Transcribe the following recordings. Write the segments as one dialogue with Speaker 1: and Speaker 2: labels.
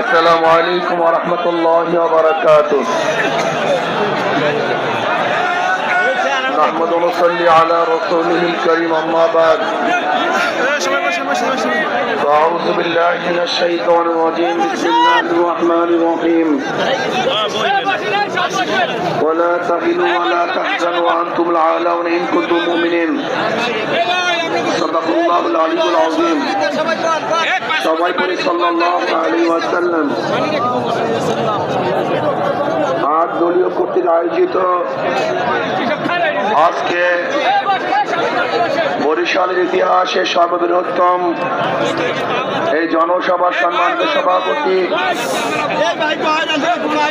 Speaker 1: السلام عليكم ورحمة الله وبركاته. نحمد ونصلي على رسوله الكريم أما بعد. فأعوذ بالله من الشيطان الرجيم بسم الله الرحمن الرحيم ولا تهنوا ولا تحزنوا وأنتم العالون إن كنتم مؤمنين صدق الله العلي العظيم সবাই বলি সাল্লাল্লাহু আলাইহি ওয়াসাল্লাম আজ দলীয় কর্তৃক আয়োজিত আজকে বরিশালের ইতিহাসে সর্ববৃহত্তম এই জনসভার সম্মানিত সভাপতি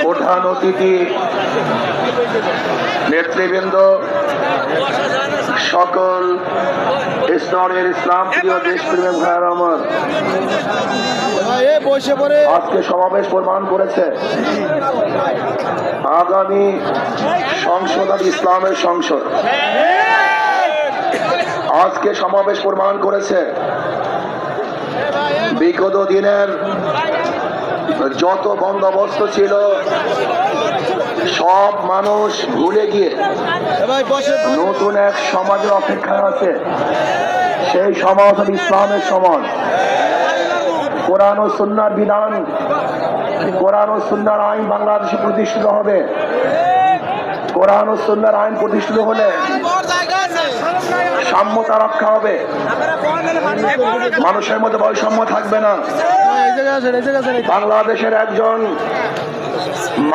Speaker 1: প্রধান অতিথি নেতৃবৃন্দ সকল স্তরের ইসলাম প্রিয় দেশপ্রেমের ভাইয়ার আমার। আজকে সমাবেশ প্রমাণ করেছে আগামী সংসদ আর ইসলামের সংসদ। আজকে সমাবেশ প্রমাণ করেছে বিগত দিনের যত বন্দোবস্ত ছিল, সব মানুষ ভুলে গিয়ে নতুন এক সমাজের অপেক্ষায় আছে। সেই সমাজ ইসলামের সমাজ। কোরআন ও সুন্নার বিধান কোরআন ও সুন্নার আইন বাংলাদেশে প্রতিষ্ঠিত হবে। কোরআন ও সুন্নার আইন প্রতিষ্ঠিত হলে সাম্যতা রক্ষা হবে। মানুষের মধ্যে বৈষম্য থাকবে না। বাংলাদেশের একজন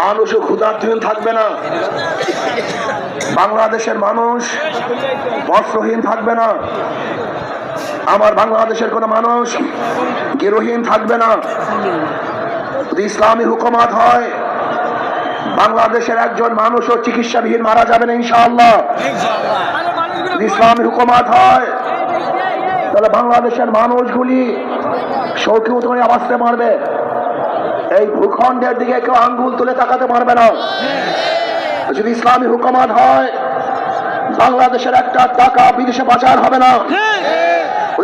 Speaker 1: মানুষও ক্ষুধার্থহীন থাকবে না। বাংলাদেশের মানুষ বস্ত্রহীন থাকবে না। আমার বাংলাদেশের কোনো মানুষ গেরোহীন থাকবে না। যদি ইসলামী হুকুমাত হয়, বাংলাদেশের একজন মানুষও চিকিৎসাবিহীন মারা যাবে না ইনশাআল্লাহ। ইসলামী হুকুমাত হয়, তাহলে বাংলাদেশের মানুষগুলি সৌখিত হয়ে বাঁচতে পারবে। এই ভূখণ্ডের দিকে কেউ আঙ্গুল তুলে তাকাতে পারবে না। যদি ইসলামী হুকুমাত হয়, বাংলাদেশের একটা টাকা বিদেশে পাচার হবে না।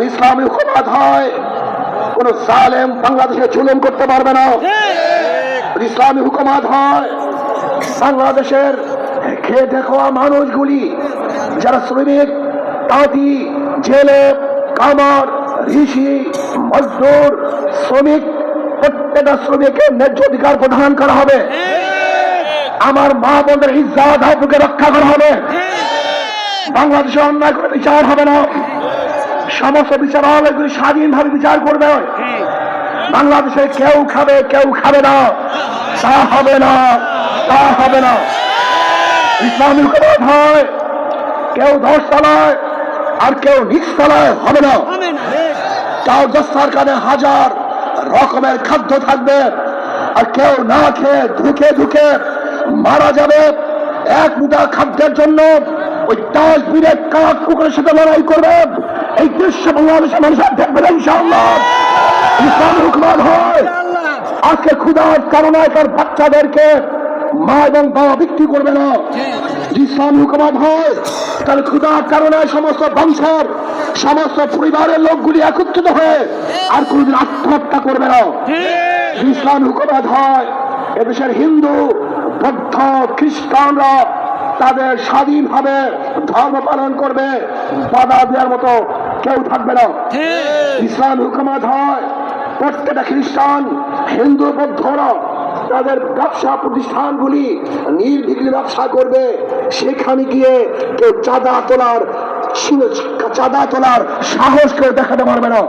Speaker 1: ইসলামী হুকুমাত হয় কোন সালেম বাংলাদেশে জুলুম করতে পারবে না। ইসলামী হুকুমাত হয় বাংলাদেশের খেয়ে দেখোয়া মানুষগুলি যারা শ্রমিক তাঁতি জেলে কামার ঋষি মজদুর শ্রমিক প্রত্যেকটা শ্রমিকের ন্যায্য অধিকার প্রদান করা হবে। আমার মা বোনদের ইজ্জাত হাবুকে রক্ষা করা হবে। বাংলাদেশে অন্যায় করে বিচার হবে না। সমস্ত বিচারালয়গুলি স্বাধীনভাবে বিচার করবে। বাংলাদেশে কেউ খাবে কেউ খাবে না। তা হবে না তা হবে না। ইসলামী হুকুমত হয়। কেউ দশ তলায় আর কেউ নিচ তলায় হবে না। তাও দস্তার কানে হাজার রকমের খাদ্য থাকবে। আর কেউ না খেয়ে ধুকে ধুকে মারা যাবে। এক মুঠা খাদ্যের জন্য ওই দশ মিনিট কাক কুকুরের সাথে লড়াই করবে। এই দৃশ্য বাংলাদেশের মানুষ আর দেখবে না ইনশাআল্লাহ। ইসলাম হুকুমান হয়। আজকে ক্ষুধার কারণে তার বাচ্চাদেরকে মা এবং বাবা বিক্রি করবে না। ইসলাম হুকুমাত হয়। তাহলে ক্ষুধার কারণে সমস্ত বংশের সমস্ত পরিবারের লোকগুলি একত্রিত হয়ে আর কোনদিন আত্মহত্যা করবে না। ইসলাম হুকুমাত হয়। এদেশের হিন্দু বৌদ্ধ খ্রিস্টানরা তাদের স্বাধীনভাবে ধর্ম পালন করবে বাধা দেওয়ার মতো কেউ থাকবে না। ইসলাম হুকুমাত হয়। প্রত্যেকটা খ্রিস্টান হিন্দু বৌদ্ধরা তাদের ব্যবসা প্রতিষ্ঠানগুলি নির্বিঘ্নে ব্যবসা করবে। সেখানে গিয়ে কেউ চাঁদা তোলার চাঁদা তোলার সাহস কেউ দেখাতে পারবে না।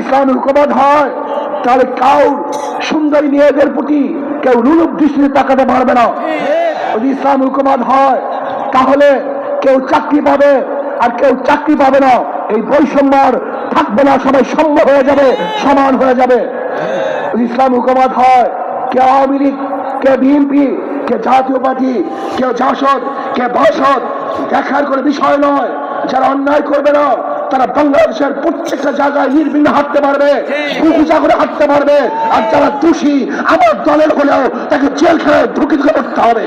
Speaker 1: ইসলাম হুকুমত হয় তাহলে কাউ সুন্দরী মেয়েদের প্রতি কেউ রুলুপ দৃষ্টিতে তাকাতে পারবে না। যদি ইসলাম হুকুমত হয় তাহলে কেউ চাকরি পাবে আর কেউ চাকরি পাবে না। এই বৈষম্যর থাকবে না, সবাই সম্ভব হয়ে যাবে, সমান হয়ে যাবে। ইসলাম হুকুমত হয়, কে আওয়ামী লীগ, কে বিএনপি, কে জাতীয় পার্টি কেউ জাসদ, কে বাসদ, দেখার কোনো বিষয় নয়। যারা অন্যায় করবে না, তারা বাংলাদেশের প্রত্যেকটা জায়গায় নির্বিঘ্নে হাঁটতে পারবে পূজা করে হাঁটতে পারবে। আর যারা দোষী, আমার দলের হলেও তাকে জেলখানায় ঢুকে করতে হবে।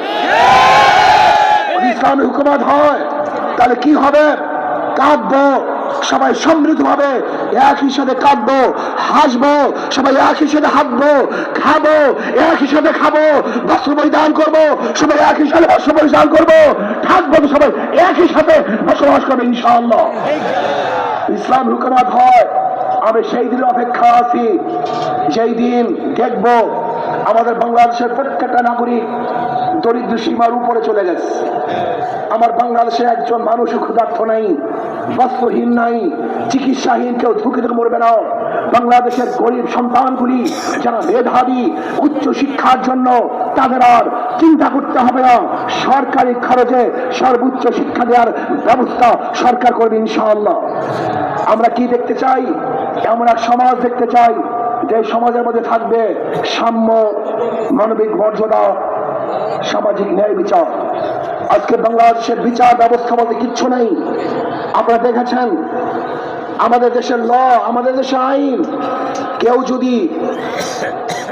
Speaker 1: ইসলামী হুকুমত হয় তাহলে কি হবে? কাঁদবো। সবাই সমৃদ্ধ হবে একই সাথে কাঁদবো। হাসবো। সবাই একই সাথে হাঁটবো খাব। একই সাথে খাব। বস্ত্র পরিধান করব। সবাই একই সাথে বস্ত্র পরিধান করব। থাকব তো সবাই একই সাথে বসবাস করব, ইনশাআল্লাহ। ইসলাম হুকুমাত হয়। আমি সেই দিন অপেক্ষা আছি। যেই দিন দেখব আমাদের বাংলাদেশের প্রত্যেকটা নাগরিক দরিদ্র সীমার উপরে চলে গেছে। আমার বাংলাদেশে একজন মানুষ ক্ষুধার্থ নাই, বস্ত্রহীন নাই, চিকিৎসাহীন, কেউ ঝুঁকিতে মরবে না। বাংলাদেশের গরিব সন্তানগুলি যারা মেধাবী, উচ্চ শিক্ষার জন্য তাদের আর চিন্তা করতে হবে না। সরকারি খরচে সর্বোচ্চ শিক্ষা দেওয়ার ব্যবস্থা সরকার করবে ইনশাআল্লাহ। আমরা কি দেখতে চাই? এমন এক সমাজ দেখতে চাই, যে সমাজের মধ্যে থাকবে সাম্য, মানবিক মর্যাদা সামাজিক ন্যায় বিচার। আজকে বাংলাদেশের বিচার ব্যবস্থা বলতে কিচ্ছু নেই। আপনারা দেখেছেন, আমাদের দেশের ল, আমাদের দেশের আইন। কেউ যদি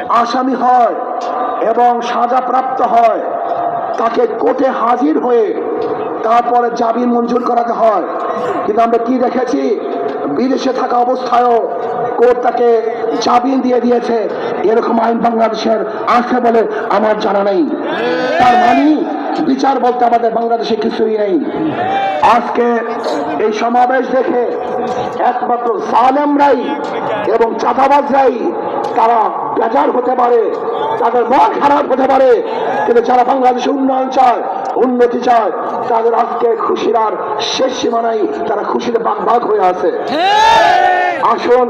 Speaker 1: আসামি হয় এবং সাজা প্রাপ্ত হয়, তাকে কোর্টে হাজির হয়ে তারপরে জামিন মঞ্জুর করাতে হয়। কিন্তু আমরা কি দেখেছি? বিদেশে থাকা অবস্থায়ও কোর্ট তাকে জামিন দিয়ে দিয়েছে। এরকম আইন বাংলাদেশের আছে বলে আমার জানা নেই। তার মানে বিচার বলতে আমাদের বাংলাদেশে কিছুই নেই। আজকে এই সমাবেশ দেখে একমাত্র সালেমরাই এবং চাঁদাবাজরাই তারা বেজার হতে পারে তাদের মন খারাপ হতে পারে। কিন্তু যারা বাংলাদেশে উন্নয়ন চায় উন্নতি চায় তাদের আজকে খুশির আর শেষ সীমানাই তারা খুশিতে বাগ বাগ হয়ে আছে। আসুন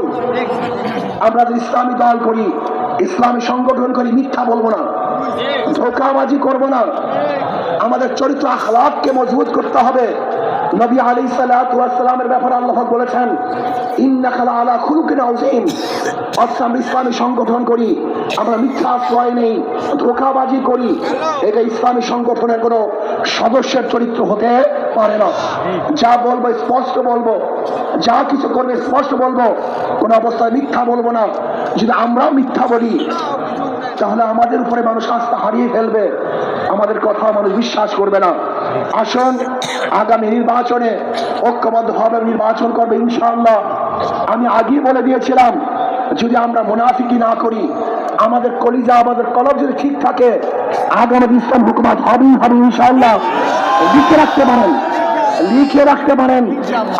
Speaker 1: আমরা যদি ইসলামী দল করি ইসলামী সংগঠন করি মিথ্যা বলব না, ধোকাবাজি করব না। আমাদের চরিত্র আখলাপকে মজবুত করতে হবে। নবী আলী সাল্লামের ব্যাপারে আল্লাহ বলেছেন ইন্নাকালা আলা খুলুকিন অর্থাৎ আমরা ইসলামী সংগঠন করি, আমরা মিথ্যা আশ্রয় নেই, ধোকাবাজি করি। এটা ইসলামী সংগঠনের কোনো সদস্যের চরিত্র হতে পারে না। যা বলব, স্পষ্ট বলব, যা কিছু করবে, স্পষ্ট বলব। কোনো অবস্থায় মিথ্যা বলব না। যদি আমরাও মিথ্যা বলি, তাহলে আমাদের উপরে মানুষ আস্থা হারিয়ে ফেলবে। আমাদের কথা মানুষ বিশ্বাস করবে না। আসুন, আগামী নির্বাচনে ঐক্যবদ্ধভাবে নির্বাচন করবে ইনশাআল্লাহ। আমি আগেই বলে দিয়েছিলাম, যদি আমরা মুনাফিকি না করি, আমাদের কলিজা, আমাদের কলব যদি ঠিক থাকে, আগামী ইসলাম হুকুমাত হবেই হবে ইনশাআল্লাহ। লিখে রাখতে পারেন, লিখে রাখতে পারেন,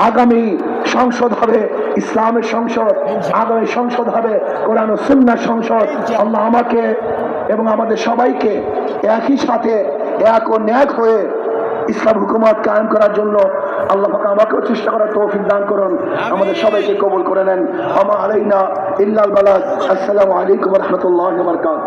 Speaker 1: আগামী সংসদ হবে ইসলামের সংসদ, আগামী সংসদ হবে কোরআন সুন্নার সংসদ। আল্লাহ আমাকে এবং আমাদের সবাইকে একই সাথে এক ও ন্যাক হয়ে ইসলাম হুকুমত কায়েম করার জন্য আল্লাহ পাক আমাকেও চেষ্টা করার তৌফিক দান করুন। আমাদের সবাইকে কবল করে নেন। আমা আলাইনা ইল্লাল বালাদ আসসালামু আলাইকুম রহমতুল্লাহ বারকাত